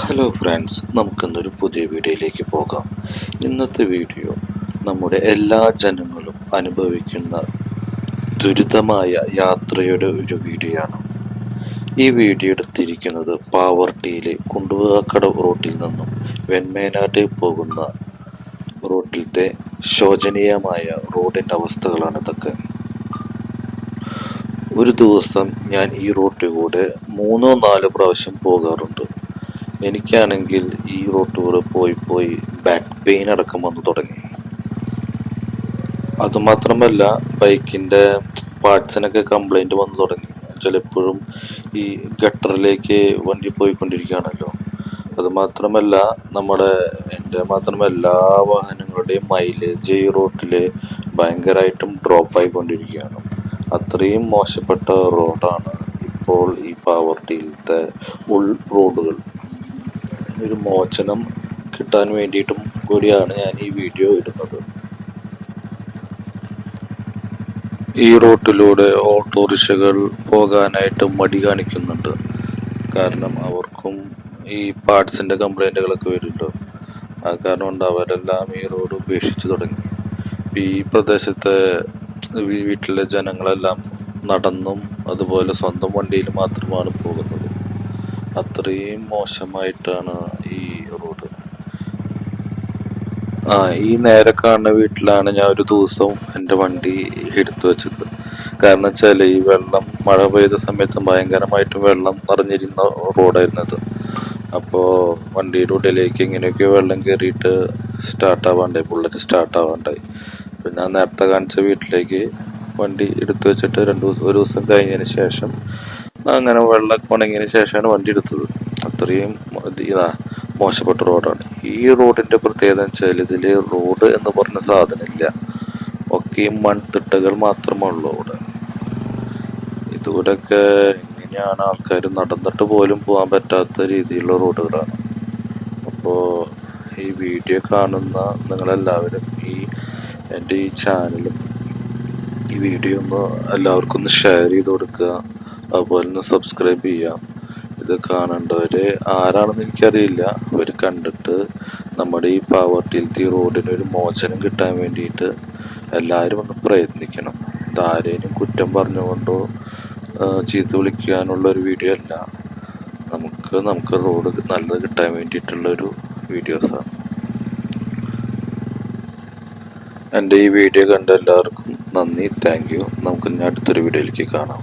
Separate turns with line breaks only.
Hello friends നമുക്കിന്നൊരു പുതിയ വീഡിയോയിലേക്ക് പോകാം. ഇന്നത്തെ വീഡിയോ നമ്മുടെ എല്ലാ ജനങ്ങളും അനുഭവിക്കുന്ന ദുരിതമായ യാത്രയുടെ ഒരു വീഡിയോ ആണ് ഈ വീഡിയോ എടുത്തിരിക്കുന്നത് പാവർട്ടിയിലെ കുണ്ടുവാക്കട റോട്ടിൽ നിന്നും വെൺമേനാട്ടിൽ പോകുന്ന റോട്ടിലത്തെ ശോചനീയമായ റോഡിന്റെ അവസ്ഥകളാണ് ഇതൊക്കെ. ഒരു ദിവസം ഞാൻ ഈ റോട്ടിൽ കൂടെ മൂന്നോ നാലോ പ്രാവശ്യം പോകാറുണ്ട്. എനിക്കാണെങ്കിൽ ഈ റോട്ടിലൂടെ പോയി പോയി ബാക്ക് പെയിൻ അടക്കം വന്നു തുടങ്ങി. അതുമാത്രമല്ല ബൈക്കിന്റെ പാർട്സിനൊക്കെ കംപ്ലൈന്റ് വന്നു തുടങ്ങി. ചിലപ്പോഴും ഈ ഗട്ടറിലേക്ക് വണ്ടി പോയിക്കൊണ്ടിരിക്കുകയാണല്ലോ. അതുമാത്രമല്ല നമ്മുടെ എന്റെ മാത്രമല്ല എല്ലാ വാഹനങ്ങളുടെയും മൈലേജ് ഈ റോട്ടിൽ ഭയങ്കരമായിട്ടും ഡ്രോപ്പ് ആയിക്കൊണ്ടിരിക്കുകയാണ്. അത്രയും മോശപ്പെട്ട റോഡാണ് ഇപ്പോൾ ഈ പാവർട്ടിയിലത്തെ ഉൾ റോഡുകൾ ഇതിനൊരു മോചനം കിട്ടാൻ വേണ്ടിയിട്ടും കൂടിയാണ് ഞാൻ ഈ വീഡിയോ ഇടുന്നത്. ഈ റോട്ടിലൂടെ ഓട്ടോറിക്ഷകൾ പോകാനായിട്ട് മടി കാണിക്കുന്നുണ്ട്. കാരണം അവർക്കും ഈ പാർട്സിന്റെ കംപ്ലൈന്റുകളൊക്കെ വരുന്നുണ്ട്. ആ കാരണം കൊണ്ട് അവരെല്ലാം ഈ റോഡ് ഉപേക്ഷിച്ച് തുടങ്ങി. ഈ പ്രദേശത്തെ വീട്ടിലെ ജനങ്ങളെല്ലാം നടന്നും അതുപോലെ സ്വന്തം വണ്ടിയിൽ മാത്രമാണ് പോകുന്നത്. അത്രയും മോശമായിട്ടാണ് ഈ റോഡ്. ആ ഈ നേരെ കാണുന്ന വീട്ടിലാണ് ഞാൻ ഒരു ദിവസം എന്റെ വണ്ടി എടുത്തു വെച്ചത്. കാരണം വെച്ചാൽ ഈ വെള്ളം മഴ പെയ്ത സമയത്ത് ഭയങ്കരമായിട്ട് വെള്ളം നിറഞ്ഞിരുന്ന റോഡായിരുന്നത്. അപ്പോൾ വണ്ടിയുടെ ഉള്ളിലേക്ക് ഇങ്ങനെയൊക്കെ വെള്ളം കയറിയിട്ട് സ്റ്റാർട്ട് ആവാണ്ടായി ബുള്ളറ്റ് സ്റ്റാർട്ട് ആവാണ്ടായി. അപ്പം ഞാൻ നേരത്തെ കാണിച്ച വീട്ടിലേക്ക് വണ്ടി എടുത്തു വെച്ചിട്ട് രണ്ട് ദിവസം ഒരു ദിവസം കഴിഞ്ഞതിന് ശേഷം അങ്ങനെ വെള്ളമൊക്കെ ഉണങ്ങിയതിന് ശേഷമാണ് വണ്ടി എടുത്തത്. അത്രയും ഇതാ മോശപ്പെട്ട റോഡാണ്. ഈ റോഡിന്റെ പ്രത്യേകത വെച്ചാൽ ഇതിൽ റോഡ് എന്ന് പറഞ്ഞ സാധനമില്ല. ഒക്കെ മൺതിട്ടകൾ മാത്രമേ ഉള്ളൂ അവിടെ ഇതുകൂടെയൊക്കെ ഇങ്ങനെയാണ് ആൾക്കാർ നടന്നിട്ട് പോലും പോകാൻ പറ്റാത്ത രീതിയിലുള്ള റോഡുകളാണ്. അപ്പോൾ ഈ വീഡിയോ കാണുന്ന നിങ്ങളെല്ലാവരും ഈ എന്റെ ഈ ചാനലും ഈ വീഡിയോ ഒന്ന് എല്ലാവർക്കും ഒന്ന് ഷെയർ ചെയ്ത് കൊടുക്കുക. അതുപോലെ തന്നെ സബ്സ്ക്രൈബ് ചെയ്യാം. ഇത് കാണേണ്ടവര് ആരാണെന്ന് എനിക്കറിയില്ല. അവർ കണ്ടിട്ട് നമ്മുടെ ഈ പാവർട്ടിയിലത്തെ റോഡിന് ഒരു മോചനം കിട്ടാൻ വേണ്ടിയിട്ട് എല്ലാവരും ഒന്ന് പ്രയത്നിക്കണം. ഇതാരേനും കുറ്റം പറഞ്ഞുകൊണ്ടോ ചീത്ത വിളിക്കാനുള്ള ഒരു വീഡിയോ അല്ല. നമുക്ക് നമുക്ക് റോഡ് നല്ലത് കിട്ടാൻ വേണ്ടിയിട്ടുള്ളൊരു വീഡിയോസാണ് എന്റെ ഈ വീഡിയോ കണ്ട എല്ലാവർക്കും നന്ദി. താങ്ക് യു നമുക്ക് ഇനി അടുത്തൊരു വീഡിയോയിലേക്ക് കാണാം.